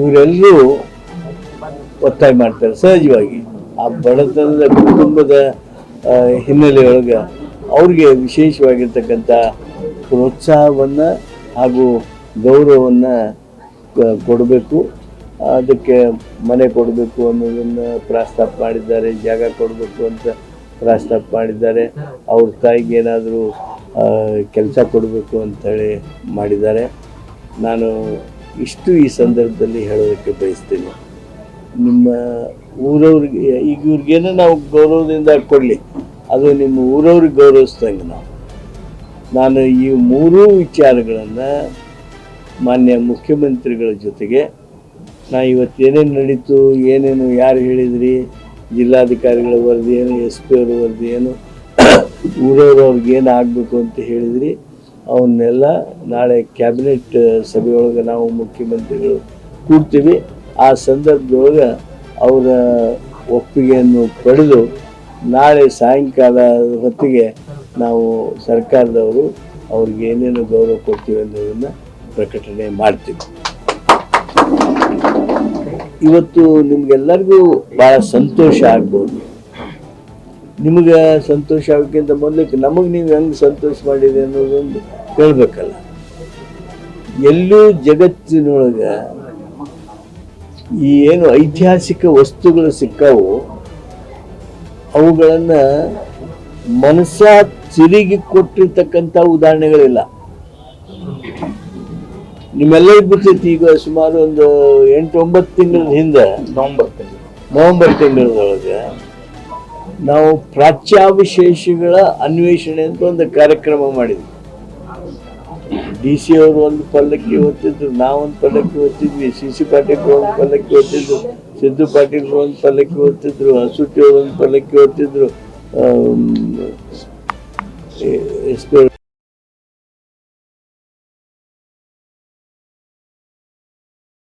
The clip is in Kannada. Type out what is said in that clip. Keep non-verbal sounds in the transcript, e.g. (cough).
ಇವರೆಲ್ಲರೂ ಒತ್ತಾಯ ಮಾಡ್ತಾರೆ, ಸಹಜವಾಗಿ. ಆ ಬಡತನದ ಕುಟುಂಬದ ಹಿನ್ನೆಲೆಯೊಳಗೆ ಅವ್ರಿಗೆ ವಿಶೇಷವಾಗಿರ್ತಕ್ಕಂಥ ಪ್ರೋತ್ಸಾಹವನ್ನು ಹಾಗೂ ಗೌರವವನ್ನು ಕೊಡಬೇಕು. ಅದಕ್ಕೆ ಮನೆ ಕೊಡಬೇಕು ಅನ್ನೋದನ್ನು ಪ್ರಸ್ತಾಪ ಮಾಡಿದ್ದಾರೆ, ಜಾಗ ಕೊಡಬೇಕು ಅಂತ ಪ್ರಸ್ತಾಪ ಮಾಡಿದ್ದಾರೆ. ಅವ್ರ ತಾಯಿಗೆ ಏನಾದರೂ ಕೆಲಸ ಕೊಡಬೇಕು ಅಂತೇಳಿ ಮಾಡಿದ್ದಾರೆ. ನಾನು ಇಷ್ಟು ಈ ಸಂದರ್ಭದಲ್ಲಿ ಹೇಳೋದಕ್ಕೆ ಬಯಸ್ತೀನಿ. ನಿಮ್ಮ ಊರವ್ರಿಗೆ, ಈಗ ಇವ್ರಿಗೇನು ನಾವು ಗೌರವದಿಂದ ಕೊಡಲಿ, ಅದು ನಿಮ್ಮ ಊರವ್ರಿಗೆ ಗೌರವಿಸ್ದಂಗೆ ನಾವು. ನಾನು ಈ ಮೂರೂ ವಿಚಾರಗಳನ್ನು ಮಾನ್ಯ ಮುಖ್ಯಮಂತ್ರಿಗಳ ಜೊತೆಗೆ, ನಾ ಇವತ್ತು ಏನೇನು ನಡೀತು, ಏನೇನು ಯಾರು ಹೇಳಿದ್ರಿ, ಜಿಲ್ಲಾಧಿಕಾರಿಗಳ ವರದಿ ಏನು, ಎಸ್ ಪಿ ಅವ್ರ ವರದಿ ಏನು, (coughs) ಊರವ್ರವ್ರಿಗೆ ಏನು ಆಗಬೇಕು ಅಂತ ಹೇಳಿದ್ರಿ ಅವನ್ನೆಲ್ಲ ನಾಳೆ ಕ್ಯಾಬಿನೆಟ್ ಸಭೆಯೊಳಗೆ ನಾವು ಮುಖ್ಯಮಂತ್ರಿಗಳು ಕೂಡ್ತೀವಿ. ಆ ಸಂದರ್ಭದೊಳಗೆ ಅವರ ಒಪ್ಪಿಗೆಯನ್ನು ಪಡೆದು ನಾಳೆ ಸಾಯಂಕಾಲ ಹೊತ್ತಿಗೆ ನಾವು ಸರ್ಕಾರದವರು ಅವ್ರಿಗೆ ಏನೇನು ಗೌರವ ಕೊಡ್ತೀವಿ ಅನ್ನೋದನ್ನು ಪ್ರಕಟಣೆ ಮಾಡ್ತೀವಿ. ಇವತ್ತು ನಿಮಗೆಲ್ಲರಿಗೂ ಭಾಳ ಸಂತೋಷ ಆಗ್ಬೋದು. ನಿಮಗೆ ಸಂತೋಷ ಆಗೋಕ್ಕಿಂತ ಮೊದಲಕ್ಕೆ ನಮಗೆ ನೀವು ಹೆಂಗೆ ಸಂತೋಷ ಮಾಡಿದೆ ಅನ್ನೋದೊಂದು ಹೇಳ್ಬೇಕಲ್ಲ. ಎಲ್ಲೂ ಜಗತ್ತಿನೊಳಗೆ ಈ ಏನು ಐತಿಹಾಸಿಕ ವಸ್ತುಗಳು ಸಿಕ್ಕವು ಅವುಗಳನ್ನು ಮನಸ್ಸ ತಿರುಗಿ ಕೊಟ್ಟಿರ್ತಕ್ಕಂಥ ಉದಾಹರಣೆಗಳಿಲ್ಲ. ನಿಮ್ಮೆಲ್ಲರಿಗೂ ಗೊತ್ತೈತಿ ಈಗ ಸುಮಾರು ಒಂದು ಎಂಟು ಒಂಬತ್ತು ತಿಂಗಳ ಹಿಂದೆ. ನವಂಬರ್ ತಿಂಗಳು. ನವಂಬರ್ ತಿಂಗಳೊಳಗೆ. ನಾವು ಪ್ರಾಚ್ಯಾವಿಶೇಷಗಳ ಅನ್ವೇಷಣೆ ಅಂತ ಒಂದು ಕಾರ್ಯಕ್ರಮ ಮಾಡಿದ್ವಿ. ಡಿ ಸಿ ಅವರು ಒಂದು ಪಲ್ಲಕ್ಕಿ ಓದ್ತಿದ್ರು ನಾವೊಂದು ಪಲ್ಲಕ್ಕಿ ಓದ್ತಿದ್ವಿ ಸಿ ಸಿ ಪಾಟೀಲ್ ಒಂದು ಪಲ್ಲಕ್ಕಿ ಓದ್ತಿದ್ರು ಸಿದ್ದು ಪಾಟೀಲ್ ಒಂದು ಪಲ್ಲಕ್ಕಿ ಓದ್ತಿದ್ರು ಹಸುಟಿ ಅವರು ಒಂದು ಪಲ್ಲಕ್ಕಿ ಓದ್ತಿದ್ರು ಎಸ್ ಪಿ